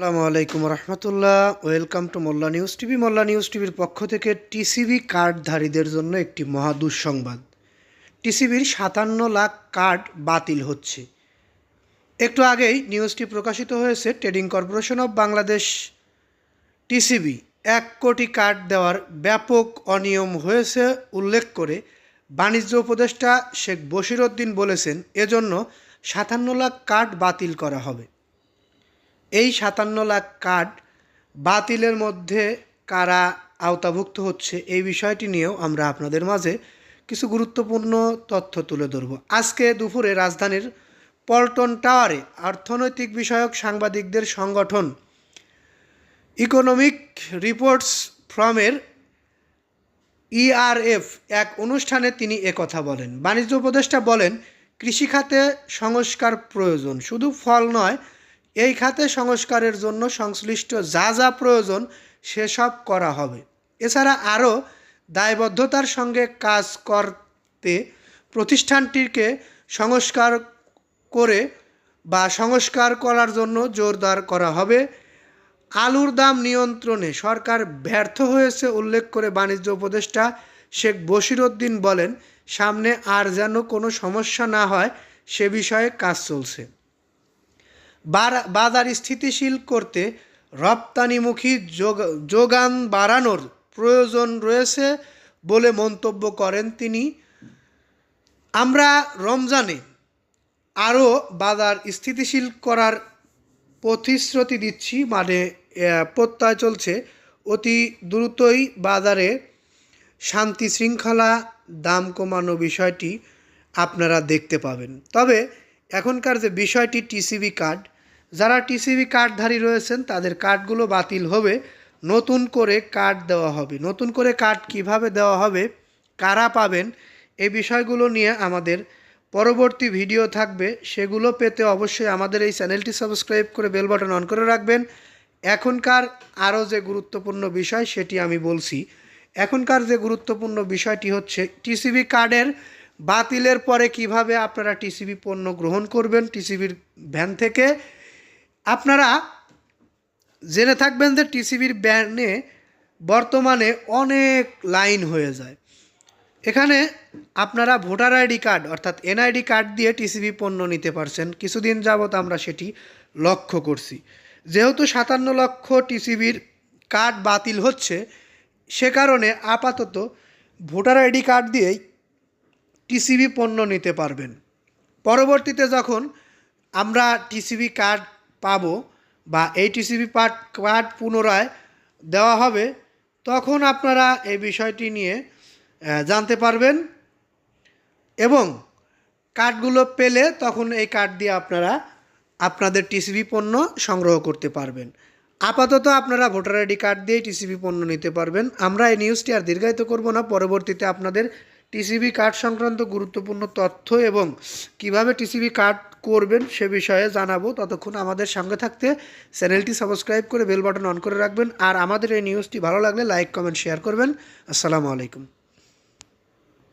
আসসালামু আলাইকুম রহমতুল্লাহ। Welcome to Molla news TV Molla news টিভির পক্ষ থেকে টিসিবি কার্ডধারীদের জন্য একটি মহা দুঃসংবাদ টিসিবির সাতান্ন লাখ কার্ড বাতিল হচ্ছে। একটু আগেই নিউজটি প্রকাশিত হয়েছে trading corporation of Bangladesh. TCB, এক কোটি কার্ড দেওয়ার ব্যাপক অনিয়ম হয়েছে উল্লেখ করে বাণিজ্য উপদেষ্টা শেখ বশিরউদ্দিন বলেছেন, এজন্য সাতান্ন লাখ কার্ড বাতিল করা হবে। এই সাতান্ন লাখ কার্ড বাতিলের মধ্যে কারা আওতাভুক্ত হচ্ছে এই বিষয়টি নিয়েও আমরা আপনাদের মাঝে কিছু গুরুত্বপূর্ণ তথ্য তুলে ধরব। আজকে দুপুরে রাজধানীর পল্টন টাওয়ারে অর্থনৈতিক বিষয়ক সাংবাদিকদের সংগঠন ইকোনমিক রিপোর্টস ফ্রমের ইআরএফ এক অনুষ্ঠানে তিনি একথা বলেন। বাণিজ্য উপদেষ্টা বলেন, কৃষিখাতে সংস্কার প্রয়োজন, শুধু ফল নয় এই খাতে সংস্কারের জন্য সংশ্লিষ্ট যা যা প্রয়োজন সেসব করা হবে। এছাড়া আরও দায়বদ্ধতার সঙ্গে কাজ করতে প্রতিষ্ঠানটিকে সংস্কার করে বা সংস্কার করার জন্য জোরদার করা হবে। আলুর দাম নিয়ন্ত্রণে সরকার ব্যর্থ হয়েছে উল্লেখ করে বাণিজ্য উপদেষ্টা শেখ বশিরউদ্দিন বলেন, সামনে আর যেন কোনো সমস্যা না হয় সে বিষয়ে কাজ চলছে। বাজার স্থিতিশীল করতে রপ্তানিমুখী যোগ- যোগান বাড়ানোর প্রয়োজন রয়েছে বলে মন্তব্য করেন তিনি। আমরা রমজানে আরও বাজার স্থিতিশীল করার প্রতিশ্রুতি দিচ্ছি মানে প্রত্যয় চলছে। অতি দ্রুতই বাজারে শান্তি শৃঙ্খলা, দাম কমানো বিষয়টি আপনারা দেখতে পাবেন। তবে এখনকার যে বিষয়টি, টিসিবি কার্ড যারা টিসিবি কার্ডধারী রয়েছেন, তাদের কার্ডগুলো বাতিল হবে। নতুন করে কার্ড দেওয়া হবে। নতুন করে কার্ড কীভাবে দেওয়া হবে, কারা পাবেন এই বিষয়গুলো নিয়ে আমাদের পরবর্তী ভিডিও থাকবে। সেগুলো পেতে অবশ্যই আমাদের এই চ্যানেলটি সাবস্ক্রাইব করে বেল বাটন অন করে রাখবেন। এখনকার আরও যে গুরুত্বপূর্ণ বিষয়, সেটি আমি বলছি। এখনকার যে গুরুত্বপূর্ণ বিষয়টি হচ্ছে, টিসিবি কার্ডের বাতিলের পরে কীভাবে আপনারা টিসিবি পণ্য গ্রহণ করবেন, টিসিবির ভ্যান থেকে আপনারা জেনে থাকবেন যে টিসিবির ব্যানে বর্তমানে অনেক লাইন হয়ে যায়। এখানে আপনারা ভোটার আইডি কার্ড অর্থাৎ এনআইডি কার্ড দিয়ে টিসিবি পণ্য নিতে পারছেন। কিছুদিন যাবৎ আমরা সেটি লক্ষ্য করছি। যেহেতু সাতান্ন লক্ষ টিসিবির কার্ড বাতিল হচ্ছে, সে কারণে আপাতত ভোটার আইডি কার্ড দিয়েই টিসিবি পণ্য নিতে পারবেন। পরবর্তীতে যখন আমরা টিসিবি কার্ড পাবো বা এই টিসিবি পার্ট কার্ড পুনরায় দেওয়া হবে, তখন আপনারা এই বিষয়টি নিয়ে জানতে পারবেন এবং কার্ডগুলো পেলে তখন এই কার্ড দিয়ে আপনারা আপনাদের টিসিবি পণ্য সংগ্রহ করতে পারবেন। আপাতত আপনারা ভোটার আইডি কার্ড দিয়ে টিসিবি পণ্য নিতে পারবেন। আমরা এই নিউজটি আর দীর্ঘায়িত করব না। পরবর্তীতে আপনাদের টিসিবি কার্ড সংক্রান্ত গুরুত্বপূর্ণ তথ্য এবং কীভাবে টিসিবি কার্ড করবেন সে বিষয়ে জানাব। ততক্ষণ আমাদের সঙ্গে থাকতে চ্যানেলটি সাবস্ক্রাইব করে বেল বাটন অন করে রাখবেন। আর আমাদের এই নিউজটি ভালো লাগলে লাইক, কমেন্ট, শেয়ার করবেন। আসসালামু আলাইকুম।